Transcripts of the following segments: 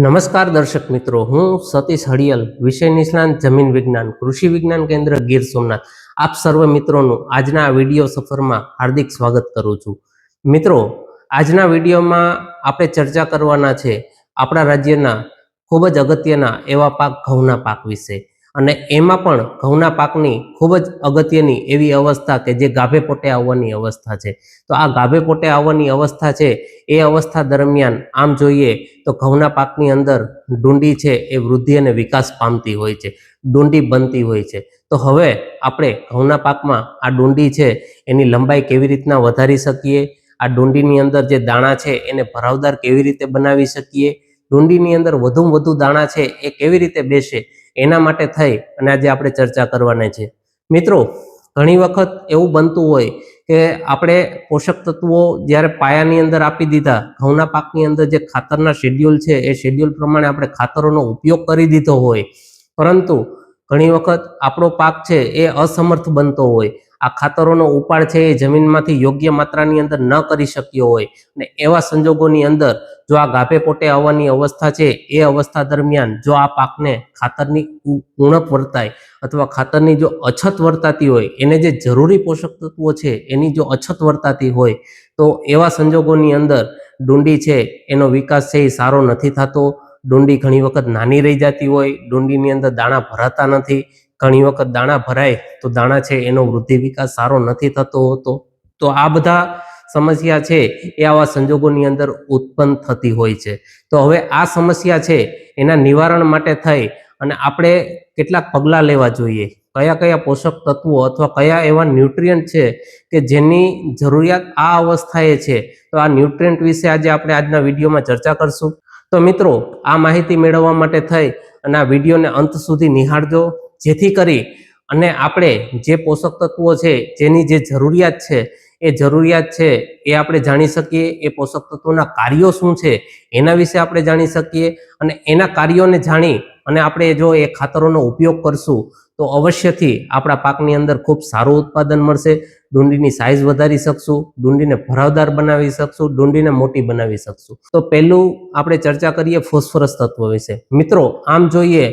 નમસ્કાર દર્શક મિત્રો, હું સતીશ હડિયલ વિષય નિષ્ણાંત, જમીન વિજ્ઞાન, કૃષિ વિજ્ઞાન કેન્દ્ર, ગીર સોમનાથ. આપ સર્વ મિત્રોનું આજના વીડિયો સફરમાં હાર્દિક સ્વાગત કરું છું. મિત્રો, આજના વિડીયોમાં આપણે ચર્ચા કરવાના છે આપણા રાજ્યના ખૂબ જ અગત્યના એવા પાક, ઘઉંના પાક વિશે. અને એમાં પણ ઘઉંના પાકની ખૂબ જ અગત્યની એવી અવસ્થા કે જે ગાભે પોટે આવવાની અવસ્થા છે. તો આ ગાભે પોટે આવવાની અવસ્થા છે, એ અવસ્થા દરમિયાન આમ જોઈએ તો ઘઉંના પાકની અંદર ડુંડી છે, એ વૃદ્ધિ અને વિકાસ પામતી હોય છે, ડુંડી બનતી હોય છે. તો હવે આપણે ઘઉંના પાકમાં આ ડુંડી છે, એની લંબાઈ કેવી રીતના વધારી શકીએ? આ ડુંડીની અંદર જે દાણા છે, એને ભરાવદાર કેવી રીતે બનાવી શકીએ? ડુંડીની અંદર વધુમાં વધુ દાણા છે, એ કેવી રીતે બેસે? એના માટે થઈ અને આજે આપણે ચર્ચા કરવાની છે. મિત્રો, ઘણી વખત એવું બનતું હોય કે આપણે પોષક તત્વો જ્યારે પાયાની અંદર આપી દીધા, ઘઉંના પાકની અંદર જે ખાતરના શેડ્યુલ છે, એ શેડ્યુલ પ્રમાણે આપણે ખાતરોનો ઉપયોગ કરી દીધો હોય. પરંતુ ઘણી વખત આપણો પાક છે એ અસમર્થ બનતો હોય. આ ખાતરોનો ઉપાડ છે એ જમીનમાંથી યોગ્ય માત્રાની અંદર ન કરી શક્યો હોય. અને એવા સંજોગોની અંદર જો આ ગાભે પોટે આવવાની અવસ્થા છે, એ અવસ્થા દરમિયાન જો આ પાકને ખાતરની ઉણપ વર્તાય અથવા ખાતરની જો અછત વર્તાતી હોય, એને જે જરૂરી પોષક તત્વો છે, એની જો અછત વર્તાતી હોય, તો એવા સંજોગોની અંદર ડુંડી છે, એનો વિકાસ છે એ સારો નથી થતો. ડુંડી ઘણી વખત નાની રહી જતી હોય, ડુંડીની અંદર દાણા ભરાતા નથી. ઘણી વખત દાણા ભરાય તો દાણા છે એનો વૃદ્ધિ વિકાસ સારો નથી થતો હોતો. તો આ બધા સમસ્યા છે એ આવા સંજોગોની અંદર ઉત્પન્ન થતી હોય છે. તો હવે આ સમસ્યા છે એના નિવારણ માટે થઈ અને આપણે કેટલાક પગલાં લેવા જોઈએ. કયા કયા પોષક તત્વો અથવા કયા એવા ન્યુટ્રિયન્ટ છે કે જેની જરૂરિયાત આ અવસ્થાએ છે. તો આ ન્યુટ્રિયન્ટ વિશે આજે આપણે આજના વિડીયોમાં ચર્ચા કરશું. તો મિત્રો, આ માહિતી મેળવવા માટે થઈ અને આ વિડીયોને અંત સુધી નિહાળજો. જેથી કરી અને આપણે જે પોષક તત્વો છે, જેની જે જરૂરિયાત છે, એ જરૂરિયાત છે, એ આપણે જાણી શકીએ, એ પોષક તત્વોના કાર્યો શું છે, એના વિશે આપણે જાણી શકીએ અને એના કાર્યોને જાણી અને આપણે જો એ ખાતરોનો ઉપયોગ કરશું, તો અવશ્યથી આપણા પાકની અંદર ખૂબ સારું ઉત્પાદન મળશે, ડુંડીની સાઇઝ વધારી શકશું, ડુંડીને ભરાવદાર બનાવી શકશું, ડુંડીને મોટી બનાવી શકશું. તો પહેલું આપણે ચર્ચા કરીએ ફોસ્ફરસ તત્વ વિશે. મિત્રો, આમ જોઈએ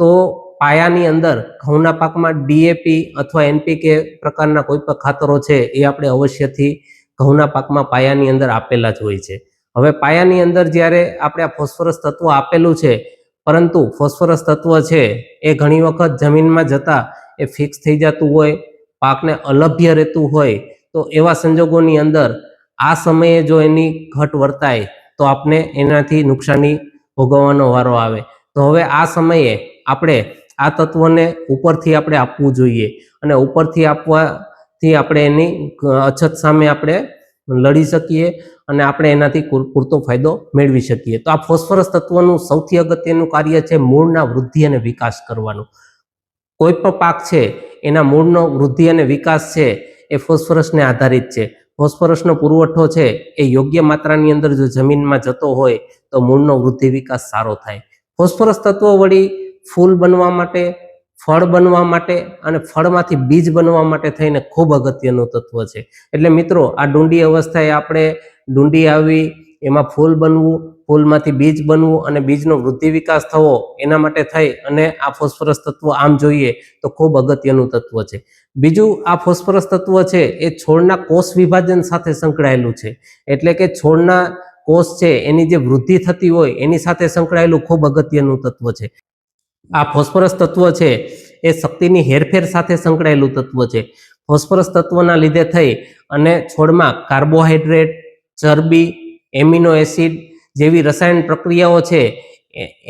તો પાયાની અંદર ઘઉંના પાકમાં ડીએપી અથવા એનપીકે પ્રકારના કોઈ પણ ખાતરો છે એ આપણે અવશ્યથી ઘઉંના પાકમાં પાયાની અંદર આપેલા જ હોય છે. હવે પાયાની અંદર જ્યારે આપણે આ ફોસ્ફરસ તત્વ આપેલું છે, પરંતુ ફોસ્ફરસ તત્વ છે એ ઘણી વખત જમીનમાં જતા એ ફિક્સ થઈ જતું હોય, પાકને અલભ્ય રહેતું હોય, તો એવા સંજોગોની અંદર આ સમયે જો એની ઘટ વર્તાય, તો આપને એનાથી નુકસાની ભોગવવાનો વારો આવે. તો હવે આ સમયે આપણે આ તત્વને ઉપરથી આપણે આપવું જોઈએ અને ઉપરથી આપવાથી આપણે એની અછત સામે આપણે લડી શકીએ અને આપણે એનાથી પૂરતો ફાયદો મેળવી શકીએ. તો આ ફોસ્ફરસ તત્વનું સૌથી અગત્યનું કાર્ય છે મૂળના વૃદ્ધિ અને વિકાસ કરવાનું. કોઈ પણ પાક છે, એના મૂળનો વૃદ્ધિ અને વિકાસ છે, એ ફોસ્ફરસને આધારિત છે. ફોસ્ફરસનો પુરવઠો છે, એ યોગ્ય માત્રાની અંદર જો જમીનમાં જતો હોય, તો મૂળનો વૃદ્ધિ વિકાસ સારો થાય. ફોસ્ફરસ તત્વો વળી ફૂલ બનવા માટે, ફળ બનવા માટે અને ફળમાંથી બીજ બનવા માટે થઈને ખૂબ અગત્યનું તત્વ છે. એટલે મિત્રો, આ ડુંડી અવસ્થાએ આપણે ડુંડી આવી, એમાં ફૂલ બનવું, ફૂલમાંથી બીજ બનવું અને બીજનો વૃદ્ધિ વિકાસ થવો એના માટે થઈ અને આ ફોસ્ફરસ તત્વ આમ જોઈએ તો ખૂબ અગત્યનું તત્વ છે. બીજું આ ફોસ્ફરસ તત્વ છે એ છોડના કોષ વિભાજન સાથે સંકળાયેલું છે. એટલે કે છોડના કોષ છે એની જે વૃદ્ધિ થતી હોય એની સાથે સંકળાયેલું ખૂબ અગત્યનું તત્વ છે. આ ફોસ્ફરસ તત્વ છે, એ શક્તિની હેરફેર સાથે સંકળાયેલું તત્વ છે. ફોસ્ફરસ તત્વના લીધે થઈ અને છોડમાં કાર્બોહાઈડ્રેટ ચરબી, એમિનો એસિડ જેવી રસાયણ પ્રક્રિયાઓ છે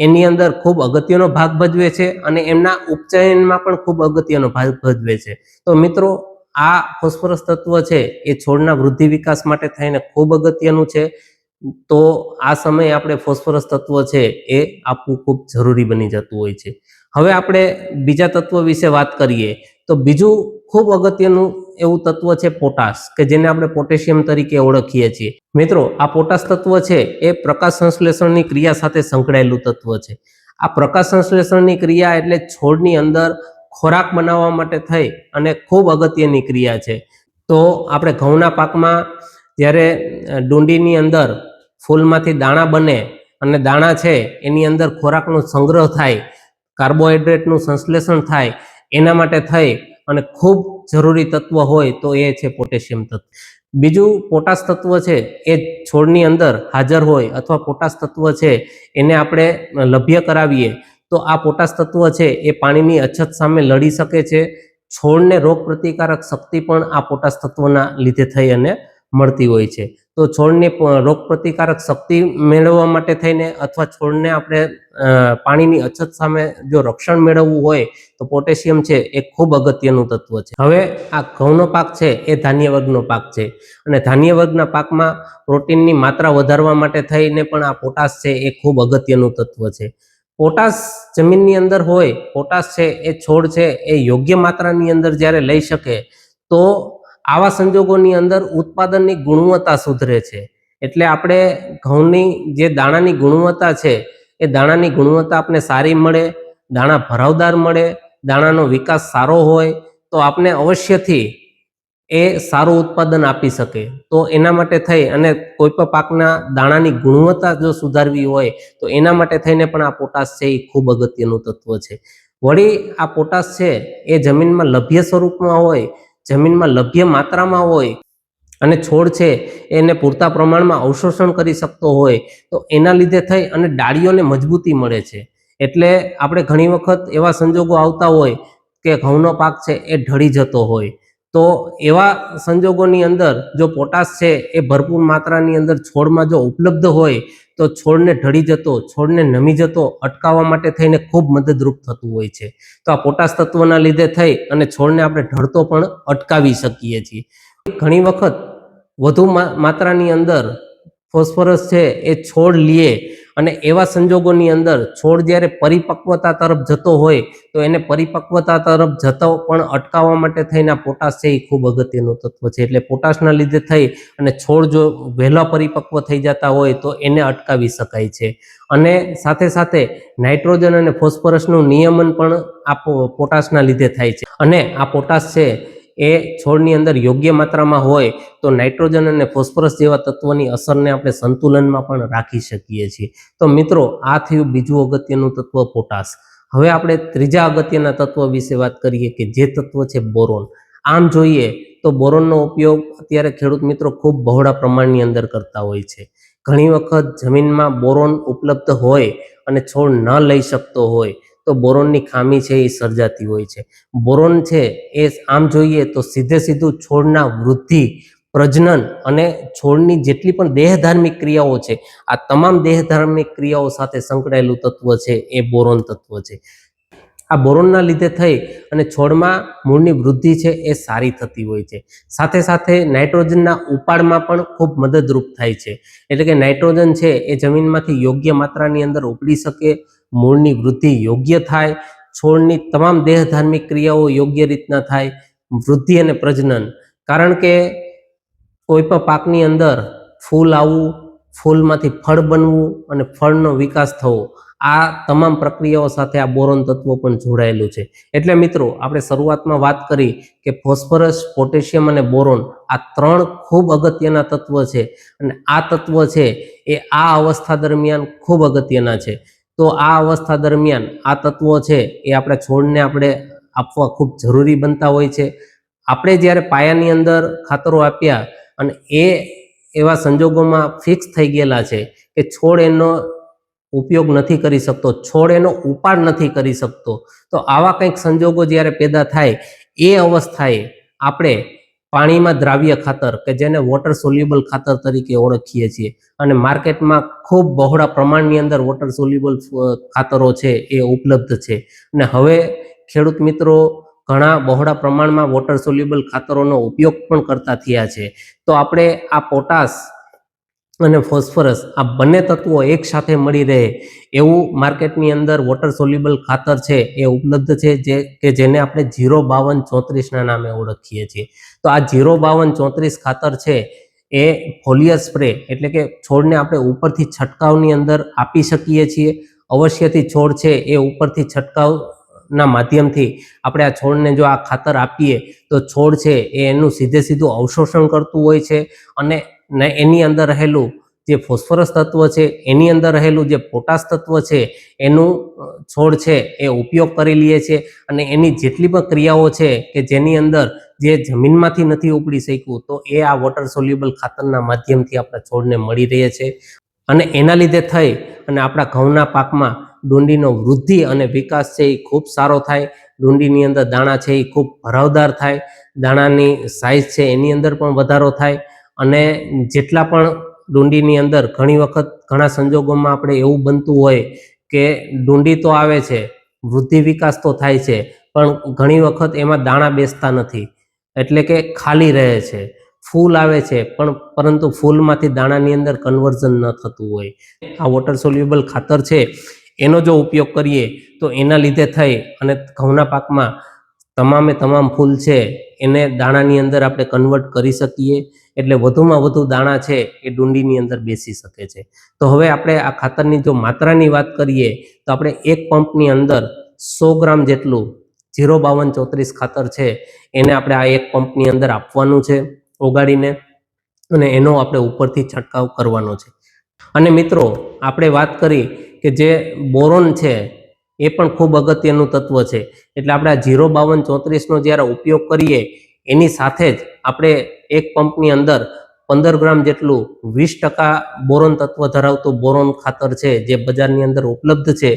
એની અંદર ખૂબ અગત્યનો ભાગ ભજવે છે અને એમના ઉપચયનમાં પણ ખૂબ અગત્યનો ભાગ ભજવે છે. તો મિત્રો, આ ફોસ્ફરસ તત્વ છે, એ છોડના વૃદ્ધિ વિકાસ માટે થઈને ખૂબ અગત્યનું છે. તો આ સમયે આપણે ફોસ્ફરસ તત્વ છે એ આપવું ખૂબ જરૂરી બની જતું હોય છે. હવે આપણે બીજા તત્વ વિશે વાત કરીએ, તો બીજું ખૂબ અગત્યનું એવું તત્વ છે પોટાશ, કે જેને આપણે પોટેશિયમ તરીકે ઓળખીએ છીએ. મિત્રો, આ પોટાશ તત્વ છે એ પ્રકાશ સંશ્લેષણની ક્રિયા સાથે સંકળાયેલું તત્વ છે. આ પ્રકાશ સંશ્લેષણની ક્રિયા એટલે છોડની અંદર ખોરાક બનાવવા માટે થઈ અને ખૂબ અગત્યની ક્રિયા છે. તો આપણે ઘઉંના પાકમાં જ્યારે ડુંડીની અંદર ફૂલમાંથી દાણા બને અને દાણા છે, એની અંદર ખોરાકનો સંગ્રહ થાય, કાર્બોહાઈડ્રેટનું સંશ્લેષણ થાય, એના માટે થઈ અને ખૂબ જરૂરી તત્વ હોય તો એ છે પોટેશિયમ તત્વ. બીજું પોટાશ તત્વ છે, એ છોડની અંદર હાજર હોય અથવા પોટાશ તત્વ છે, એને આપણે લભ્ય કરાવીએ, તો આ પોટાશ તત્વ છે, એ પાણીની અછત સામે લડી શકે છે, છોડને રોગ પ્રતિકારક શક્તિ પણ આ પોટાશ તત્વના લીધે થઈ અને મળતી હોય છે. તો છોડને રોગ પ્રતિકારક શક્તિ મેળવવા માટે થઈને અથવા છોડને આપણે પાણીની અછત સામે જો રક્ષણ મેળવવું હોય તો પોટેશિયમ છે એ ખૂબ અગત્યનું તત્વ છે. હવે આ ઘઉંનો પાક છે એ ધાન્ય વર્ગનો પાક છે અને ધાન્ય વર્ગના પાકમાં પ્રોટીનની માત્રા વધારવા માટે થઈને પણ આ પોટાશ છે એ ખૂબ અગત્યનું તત્વ છે. પોટાશ જમીનની અંદર હોય, પોટાશ છે એ છોડ છે એ યોગ્ય માત્રાની અંદર જ્યારે લઈ શકે તો આવા સંજોગોની અંદર ઉત્પાદનની ગુણવત્તા સુધરે છે. એટલે આપણે ઘઉંની જે દાણાની ગુણવત્તા છે, એ દાણાની ગુણવત્તા આપણે સારી મળે, દાણા ભરાવદાર મળે, દાણાનો વિકાસ સારો હોય, તો આપણે અવશ્યથી એ સારું ઉત્પાદન આપી શકે. તો એના માટે થઈ અને કોઈ પણ પાકના દાણાની ગુણવત્તા જો સુધારવી હોય, તો એના માટે થઈને પણ આ પોટાશ છે એ ખૂબ અગત્યનું તત્વ છે. વળી આ પોટાશ છે એ જમીનમાં લભ્ય સ્વરૂપમાં હોય જમીનમાં લભ્ય માત્રામાં હોય અને છોડ છે, એને પૂરતા પ્રમાણમાં અવશોષણ કરી શકતો હોય, તો એના લીધે થઈ અને ડાળીઓને મજબૂતી મળે છે. એટલે આપણે ઘણી વખત એવા સંજોગો આવતા હોય કે ઘઉંનો પાક છે એ ઢળી જતો હોય. તો એવા સંજોગોની અંદર જો પોટાશ છે, એ ભરપૂર માત્રાની અંદર છોડમાં જો ઉપલબ્ધ હોય, તો છોડને ઢળી જતો, છોડને નમી જતો, અટકાવવા માટે થઈને ખૂબ મદદરૂપ થતું હોય છે. તો આ પોટાશ તત્વના લીધે થઈ અને છોડને આપણે ઢળતો પણ અટકાવી શકીએ છીએ. ઘણી વખત વધુ માત્રાની અંદર ફોસ્ફરસ છે, એ છોડ લે અને એવા સંજોગોની અંદર છોડ જ્યારે પરિપક્વતા તરફ જતો હોય, તો એને પરિપક્વતા તરફ જતો પણ અટકાવવા માટે થઈને પોટાશ છે એ ખૂબ અગત્યનું તત્વ છે. એટલે પોટાશના લીધે થઈ અને છોડ જો વહેલા પરિપક્વ થઈ જતા હોય, તો એને અટકાવી શકાય છે. અને સાથે સાથે નાઇટ્રોજન અને ફોસ્ફરસનું નિયમન પણ આ પોટાશના લીધે થાય છે. અને આ પોટાશ છે એ છોડની અંદર યોગ્ય માત્રામાં હોય તો નાઇટ્રોજન અને ફોસ્ફરસ જેવા તત્વોની અસરને આપણે સંતુલનમાં પણ રાખી શકીએ છીએ. તો મિત્રો, આ થયું બીજું અગત્યનું તત્વ પોટાશ. હવે આપણે ત્રીજા અગત્યના તત્વ વિશે વાત કરીએ કે જે તત્વ છે બોરોન. આમ જોઈએ તો બોરોનનો ઉપયોગ અત્યારે ખેડૂત મિત્રો ખૂબ બહોળા પ્રમાણની અંદર કરતા હોય છે. ઘણી વખત જમીનમાં બોરોન ઉપલબ્ધ હોય અને છોડ ન લઈ શકતો હોય તો બોરોનની ખામી છે એ સર્જાતી હોય છે. બોરોન છે એ આમ જોઈએ તો સીધે સીધું છોડના વૃદ્ધિ, પ્રજનન અને છોડની જેટલી પણ દેહધાર્મિક ક્રિયાઓ છે, આ તમામ દેહધાર્મિક ક્રિયાઓ સાથે સંકળાયેલું તત્વ છે એ બોરોન તત્વ છે. આ બોરોનના લીધે થઈ અને છોડમાં મૂળની વૃદ્ધિ છે એ સારી થતી હોય છે. સાથે સાથે નાઇટ્રોજનના ઉપાડમાં પણ ખૂબ મદદરૂપ થાય છે. એટલે કે નાઇટ્રોજન છે એ જમીનમાંથી યોગ્ય માત્રાની અંદર ઉપડી શકે મૂળની વૃદ્ધિ યોગ્ય થાય, છોડની તમામ દેહધાર્મિક ક્રિયાઓ યોગ્ય રીતના થાય, વૃદ્ધિ અને પ્રજનન. કારણ કે કોઈ પણ પાકની અંદર ફૂલ આવવું, ફૂલમાંથી ફળ બનવું અને ફળનો વિકાસ થવો, આ તમામ પ્રક્રિયાઓ સાથે આ બોરોન તત્વો પણ જોડાયેલું છે. એટલે મિત્રો, આપણે શરૂઆતમાં વાત કરી કે ફોસ્ફરસ, પોટેશિયમ અને બોરોન આ ત્રણ ખૂબ અગત્યના તત્વ છે. અને આ તત્વ છે એ આ અવસ્થા દરમિયાન ખૂબ અગત્યના છે. તો આ અવસ્થા દરમિયાન આ તત્વો છે એ આપણે છોડને આપણે આપવા ખૂબ જરૂરી બનતા હોય છે. આપણે જ્યારે પાયાની અંદર ખાતરો આપ્યા અને એ એવા સંજોગોમાં ફિક્સ થઈ ગયેલા છે કે છોડ એનો ઉપયોગ નથી કરી શકતો, છોડ એનો ઉપાડ નથી કરી શકતો, તો આવા કંઈક સંજોગો જ્યારે પેદા થાય, એ અવસ્થાએ આપણે પાણીમાં દ્રાવ્ય ખાતર કે જેને વોટર સોલ્યુબલ ખાતર તરીકે ઓળખીએ છીએ. અને માર્કેટમાં ખૂબ બહોળા પ્રમાણની અંદર વોટર સોલ્યુબલ ખાતરો છે એ ઉપલબ્ધ છે. અને હવે ખેડૂત મિત્રો ઘણા બહોળા પ્રમાણમાં વોટર સોલ્યુબલ ખાતરોનો ઉપયોગ પણ કરતા થયા છે. તો આપણે આ પોટાશ અને ફોસ્ફરસ આ બંને તત્વો એક સાથે મળી રહે એવું માર્કેટની અંદર વોટર સોલ્યુબલ ખાતર છે એ ઉપલબ્ધ છે જે, કે જેને આપણે જીરો બાવન ચોત્રીસના નામે ઓળખીએ છીએ. તો આ જીરો બાવન ચોત્રીસ ખાતર છે એ ફોલિયર સ્પ્રે એટલે કે છોડને આપણે ઉપરથી છંટકાવની અંદર આપી શકીએ છીએ. અવશ્યથી છોડ છે એ ઉપરથી છંટકાવના માધ્યમથી આપણે આ છોડને જો આ ખાતર આપીએ તો છોડ છે એ એનું સીધે સીધું અવશોષણ કરતું હોય છે અને એની અંદર રહેલું જે ફોસ્ફરસ તત્વ છે, એની અંદર રહેલું જે પોટાશ તત્વ છે, એનું છોડ છે એ ઉપયોગ કરી લઈએ છીએ અને એની જેટલી પણ ક્રિયાઓ છે કે જેની અંદર જે જમીનમાંથી નથી ઉપડી શક્યું, તો એ આ વોટર સોલ્યુબલ ખાતરના માધ્યમથી આપણા છોડને મળી રહે છે. અને એના લીધે થઈ અને આપણા ઘઉંના પાકમાં ડુંડીનો વૃદ્ધિ અને વિકાસ છે એ ખૂબ સારો થાય. ડુંડીની અંદર દાણા છે એ ખૂબ ભરાવદાર થાય. દાણાની સાઇઝ છે એની અંદર પણ વધારો થાય. અને જેટલા પણ ડુંડીની અંદર ઘણી વખત ઘણા સંજોગોમાં આપણે એવું બનતું હોય કે ડુંડી તો આવે છે, વૃદ્ધિ વિકાસ તો થાય છે, પણ ઘણી વખત એમાં દાણા બેસતા નથી. એટલે કે ખાલી રહે છે. ફૂલ આવે છે, પણ પરંતુ ફૂલમાંથી દાણાની અંદર કન્વર્ઝન ન થતું હોય. આ વોટર સોલ્યુબલ ખાતર છે. એનો જો ઉપયોગ કરીએ તો એના લીધે થઈ અને ઘઉંના પાકમાં તમામે તમામ ફૂલ છે, એને દાણાની અંદર આપણે કન્વર્ટ કરી શકીએ. એટલે વધુમાં વધુ દાણા છે, એ ડુંડીની અંદર બેસી શકે છે. તો હવે આપણે આ ખાતરની જો માત્રાની વાત કરીએ, તો આપણે એક પંપની અંદર સો ગ્રામ જેટલું જીરો બાવન ચોત્રીસ ખાતર છે, એને આપણે આ એક પંપની અંદર આપવાનું છે, ઓગાળીને અને એનો આપણે ઉપરથી છંટકાવ કરવાનો છે. અને મિત્રો, આપણે વાત કરી કે જે બોરોન છે, એ પણ ખૂબ અગત્યનું તત્વ છે. એટલે આપણે આ જીરો બાવન ચોત્રીસનો જ્યારે ઉપયોગ કરીએ, એની સાથે જ આપણે એક પંપની અંદર પંદર ગ્રામ જેટલું વીસ ટકા બોરોન તત્વ ધરાવતું બોરોન ખાતર છે, જે બજારની અંદર ઉપલબ્ધ છે,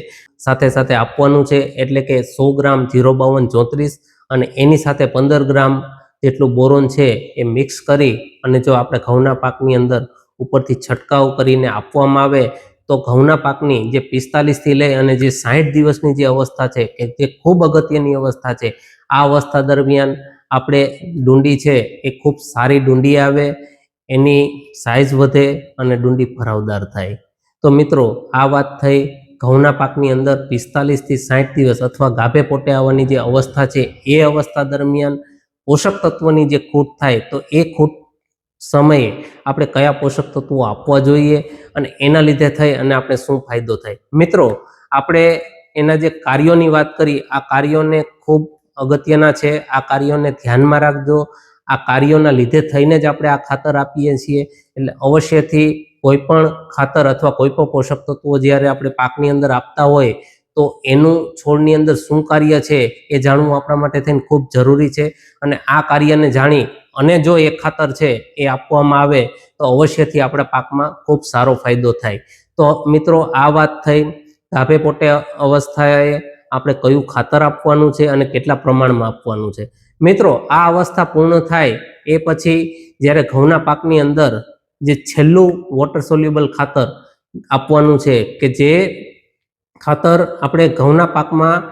સાથે સાથે આપવાનું છે, એટલે કે સો ગ્રામ જીરો બાવન ચોત્રીસ અને એની સાથે પંદર ગ્રામ જેટલું બોરોન છે એ મિક્સ કરી અને જો આપણે ઘઉંના પાકની અંદર ઉપરથી છંટકાવ કરીને આપવામાં આવે, તો ઘઉંના પાકની જે પિસ્તાલીસથી લઈ અને જે સાહીઠ દિવસની જે અવસ્થા છે, કે જે ખૂબ અગત્યની અવસ્થા છે, આ અવસ્થા દરમિયાન આપણે ડુંડી છે એ ખૂબ સારી ડુંડી આવે એની સાઇઝ વધે અને ડુંડી ભરાવદાર થાય. તો મિત્રો, આ વાત થઈ ઘઉંના પાકની અંદર પિસ્તાલીસથી સાઠ દિવસ અથવા ગાભે પોટે આવવાની જે અવસ્થા છે, એ અવસ્થા દરમિયાન પોષક તત્વોની જે ખૂટ થાય, તો એ ખૂટ સમયે આપણે કયા પોષક તત્વો આપવા જોઈએ અને એના લીધે થઈ અને આપણે શું ફાયદો થાય. મિત્રો, આપણે એના જે કાર્યોની વાત કરી, આ કાર્યોને ખૂબ અગત્યના છે. આ કાર્યોને ધ્યાનમાં રાખજો. આ કાર્યોના લીધે થઈને જ આપણે આ ખાતર આપીએ છીએ. એટલે અવશ્યથી કોઈ પણ ખાતર અથવા કોઈ પણ પોષક તત્વો જ્યારે આપણે પાકની અંદર આપતા હોય, તો એનું છોડની અંદર શું કાર્ય છે એ જાણવું આપણા માટે થઈને ખૂબ જરૂરી છે. અને આ કાર્યને જાણી અને જો એ ખાતર છે એ આપવામાં આવે, તો અવશ્યથી આપણા પાકમાં ખૂબ સારો ફાયદો થાય. તો મિત્રો, આ વાત થઈ. ધાબે પોટે અવસ્થાએ આપણે કયું ખાતર આપવાનું છે અને કેટલા પ્રમાણમાં આપવાનું છે? મિત્રો, આ અવસ્થા પૂર્ણ થાય એ પછી જ્યારે ઘઉંના પાકની અંદર જે છેલ્લું વોટર સોલ્યુબલ ખાતર આપવાનું છે કે જે ખાતર આપણે ઘઉંના પાકમાં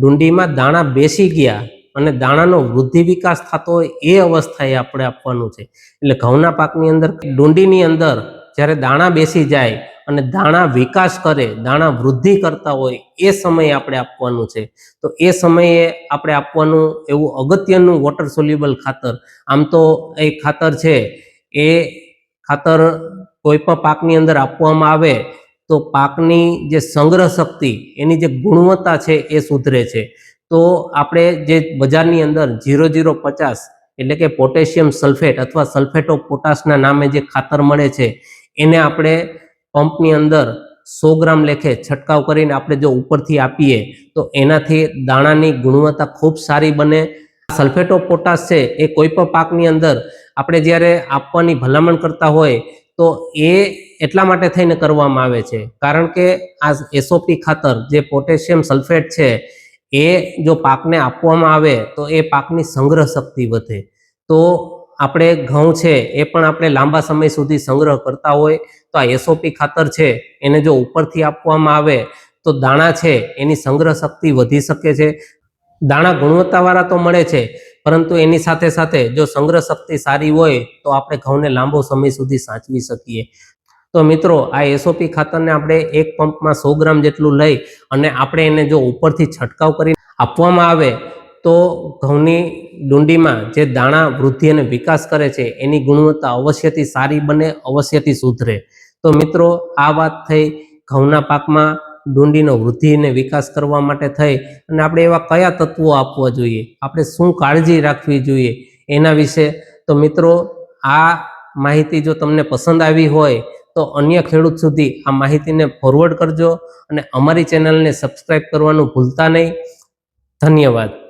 ડુંડીમાં દાણા બેસી ગયા અને દાણાનો વૃદ્ધિ વિકાસ થતો હોય એ અવસ્થાએ આપણે આપવાનું છે. એટલે ઘઉંના પાકની અંદર, ડુંડીની અંદર જ્યારે દાણા બેસી જાય અને દાણા વિકાસ કરે, દાણા વૃદ્ધિ કરતા હોય, એ સમયે આપણે આપવાનું છે. તો એ સમયે આપણે આપવાનું એવું અગત્યનું વોટર સોલ્યુબલ ખાતર. આમ તો એ ખાતર છે, એ ખાતર કોઈ પણ પાકની અંદર આપવામાં આવે, તો પાકની જે સંગ્રહ શક્તિ, એની જે ગુણવત્તા છે એ સુધરે છે. તો આપણે જે બજારની અંદર જીરો જીરો પચાસ એટલે કે પોટેશિયમ સલ્ફેટ અથવા સલ્ફેટ ઓફ પોટાશના નામે જે ખાતર મળે છે, એને આપણે પંપની અંદર સો ગ્રામ લેખે છંટકાવ કરીને આપણે જો ઉપરથી આપીએ, તો એનાથી દાણાની ગુણવત્તા ખૂબ સારી બને. સલ્ફેટો પોટાશ છે એ કોઈ પણ પાકની અંદર આપણે જ્યારે આપવાની ભલામણ કરતા હોય, તો એ એટલા માટે થઈને કરવામાં આવે છે. કારણ કે આ એસઓપી ખાતર જે પોટેશિયમ સલ્ફેટ છે, એ જો પાકને આપવામાં આવે, તો એ પાકની સંગ્રહ શક્તિ વધે. તો આપણે ઘઉં છે એ પણ આપણે લાંબા સમય સુધી સંગ્રહ કરતા હોય તો આ એસઓપી ખાતર છે, એને જો ઉપરથી આપવામાં આવે તો દાણા છે એની સંગ્રહ શક્તિ વધી શકે છે. દાણા ગુણવત્તાવાળા તો મળે છે, પરંતુ એની સાથે સાથે જો સંગ્રહ શક્તિ સારી હોય તો આપણે ઘઉંને લાંબો સમય સુધી સાચવી શકીએ. તો મિત્રો, આ એસઓપી ખાતરને આપણે એક પંપમાં સો ગ્રામ જેટલું લઈ અને આપણે એને જો ઉપરથી છંટકાવ કરી આપવામાં આવે તો ઘઉંની ડુંડીમાં જે દાણા વૃદ્ધિ અને વિકાસ કરે છે, એની ગુણવત્તા અવશ્યથી સારી બને, અવશ્યથી સુધરે તો મિત્રો, આ વાત થઈ ઘઉંના પાકમાં ડુંડીનો વૃદ્ધિ અને વિકાસ કરવા માટે થઈ. અને આપણે એવા કયા તત્વો આપવા જોઈએ? આપણે શું કાળજી રાખવી જોઈએ એના વિશે? તો મિત્રો, આ માહિતી જો તમને પસંદ આવી હોય, તો અન્ય ખેડૂત સુધી આ માહિતીને ફોરવર્ડ કરજો અને અમારી ચેનલને સબસ્ક્રાઈબ કરવાનું ભૂલતા નહીં. ધન્યવાદ.